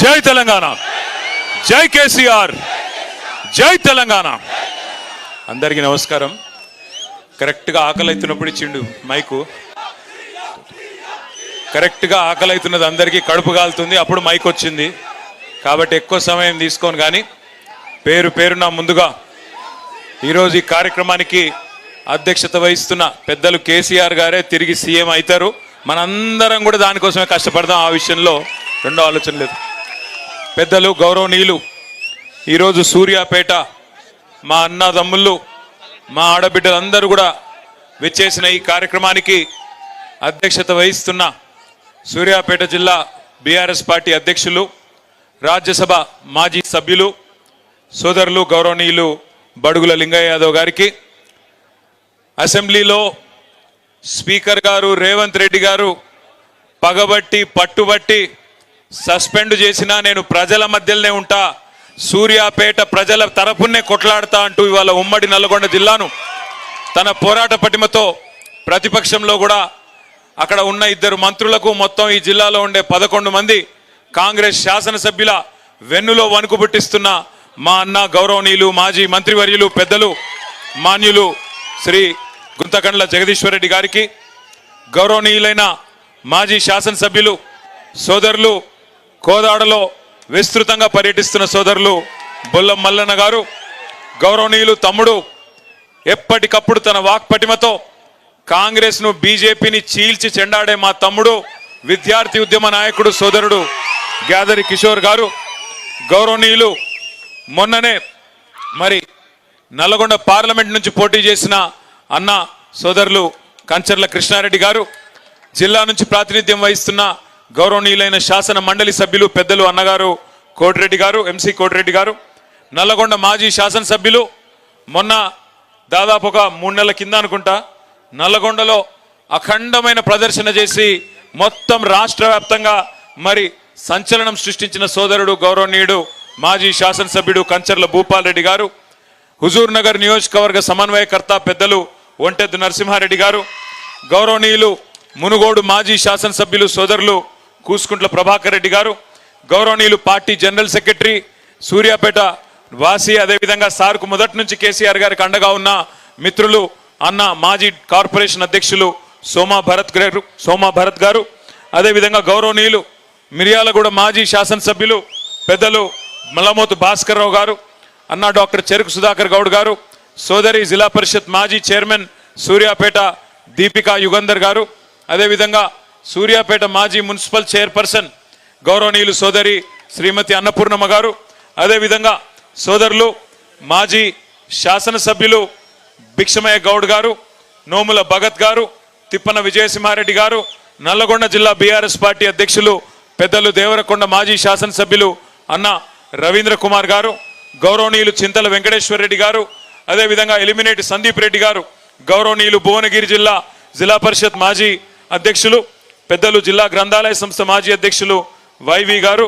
జై తెలంగాణ. జై కేసీఆర్. జై తెలంగాణ. అందరికీ నమస్కారం. కరెక్ట్గా ఆకలి అవుతున్నప్పుడు ఇచ్చిండు మైకు. కరెక్ట్గా ఆకలి అవుతున్నది అందరికీ కడుపు కాలుతుంది అప్పుడు మైక్ వచ్చింది. కాబట్టి ఎక్కువ సమయం తీసుకోను కానీ పేరు పేరున ముందుగా ఈరోజు ఈ కార్యక్రమానికి అధ్యక్షత వహిస్తున్న పెద్దలు కేసీఆర్ గారే తిరిగి సీఎం అవుతారు. మనందరం కూడా దానికోసమే కష్టపడదాం ఆ విషయంలో రెండో ఆలోచన లేదు. పెద్దలు గౌరవనీయులు ఈరోజు సూర్యాపేట మా అన్నదమ్ముళ్ళు మా ఆడబిడ్డలందరూ కూడా విచ్చేసిన ఈ కార్యక్రమానికి అధ్యక్షత వహిస్తున్న సూర్యాపేట జిల్లా బీఆర్ఎస్ పార్టీ అధ్యక్షులు రాజ్యసభ మాజీ సభ్యులు సోదరులు గౌరవనీయులు బడుగుల లింగయ్య యాదవ్ గారికి అసెంబ్లీలో స్పీకర్ గారు రేవంత్ రెడ్డి గారు పగబట్టి పట్టుబట్టి సస్పెండ్ చేసినా నేను ప్రజల మధ్యలోనే ఉంటా. సూర్యాపేట ప్రజల తరపునే కొట్లాడతా అంటూ ఇవాళ ఉమ్మడి నల్గొండ జిల్లాను తన పోరాట పటిమతో ప్రతిపక్షంలో కూడా అక్కడ ఉన్న ఇద్దరు మంత్రులకు మొత్తం ఈ జిల్లాలో ఉండే పదకొండు మంది కాంగ్రెస్ శాసనసభ్యుల వెన్నులో వణుకు పుట్టిస్తున్న మా అన్న గౌరవనీయులు మాజీ మంత్రివర్యులు పెద్దలు మాన్యులు శ్రీ గుంతకండ్ల జగదీశ్వరరెడ్డి గారికి గౌరవనీయులైన మాజీ శాసనసభ్యులు సోదరులు కోదాడలో విస్తృతంగా పర్యటిస్తున్న సోదరులు బొల్లం మల్లన్న గారు గౌరవనీయులు తమ్ముడు ఎప్పటికప్పుడు తన వాక్పటిమతో కాంగ్రెస్ను బీజేపీని చీల్చి చెండాడే మా తమ్ముడు విద్యార్థి ఉద్యమ నాయకుడు సోదరుడు గ్యాదరి కిషోర్ గారు. గౌరవనీయులు మొన్ననే మరి నల్లగొండ పార్లమెంట్ నుంచి పోటీ చేసిన అన్న సోదరులు కంచర్ల కృష్ణారెడ్డి గారు జిల్లా నుంచి ప్రాతినిధ్యం వహిస్తున్న గౌరవనీయులైన శాసన మండలి సభ్యులు పెద్దలు అన్నగారు కోటిరెడ్డి గారు ఎంసీ కోటిరెడ్డి గారు నల్లగొండ మాజీ శాసనసభ్యులు మొన్న దాదాపు ఒక మూడు నెలల కింద అనుకుంటా నల్లగొండలో అఖండమైన ప్రదర్శన చేసి మొత్తం రాష్ట్ర వ్యాప్తంగా మరి సంచలనం సృష్టించిన సోదరుడు గౌరవనీయుడు మాజీ శాసనసభ్యుడు కంచర్ల భూపాల్ రెడ్డి గారు హుజూర్ నగర్ నియోజకవర్గ సమన్వయకర్త పెద్దలు ఒంటెద్దు నరసింహారెడ్డి గారు గౌరవనీయులు మునుగోడు మాజీ శాసనసభ్యులు సోదరులు కూసుకుంట్ల ప్రభాకర్ రెడ్డి గారు గౌరవనీయులు పార్టీ జనరల్ సెక్రటరీ సూర్యాపేట వాసి అదేవిధంగా సార్కు మొదటి నుంచి కేసీఆర్ గారికి అండగా ఉన్న మిత్రులు అన్న మాజీ కార్పొరేషన్ అధ్యక్షులు సోమా భరత్ గారు సోమా భరత్ గారు అదేవిధంగా గౌరవనీయులు మిర్యాలగూడ మాజీ శాసనసభ్యులు పెద్దలు మలమోతు భాస్కర్ రావు గారు అన్న డాక్టర్ చెరుకు సుధాకర్ గౌడ్ గారు సోదరి జిల్లా పరిషత్ మాజీ చైర్మన్ సూర్యాపేట దీపికా యుగంధర్ గారు అదేవిధంగా సూర్యాపేట మాజీ మున్సిపల్ చైర్పర్సన్ గౌరవనీయులు సోదరి శ్రీమతి అన్నపూర్ణమ్మ గారు అదేవిధంగా సోదరులు మాజీ శాసనసభ్యులు భిక్షమయ్య గౌడ్ గారు నోముల భగత్ గారు తిప్పన విజయసింహారెడ్డి గారు నల్లగొండ జిల్లా బీఆర్ఎస్ పార్టీ అధ్యక్షులు పెద్దలు దేవరకొండ మాజీ శాసనసభ్యులు అన్న రవీంద్ర కుమార్ గారు గౌరవనీయులు చింతల వెంకటేశ్వర రెడ్డి గారు అదేవిధంగా ఎలిమినేట్ సందీప్ రెడ్డి గారు గౌరవనీయులు భువనగిరి జిల్లా జిల్లా పరిషత్ మాజీ అధ్యక్షులు పెద్దలు జిల్లా గ్రంథాలయ సంస్థ మాజీ అధ్యక్షులు వైవి గారు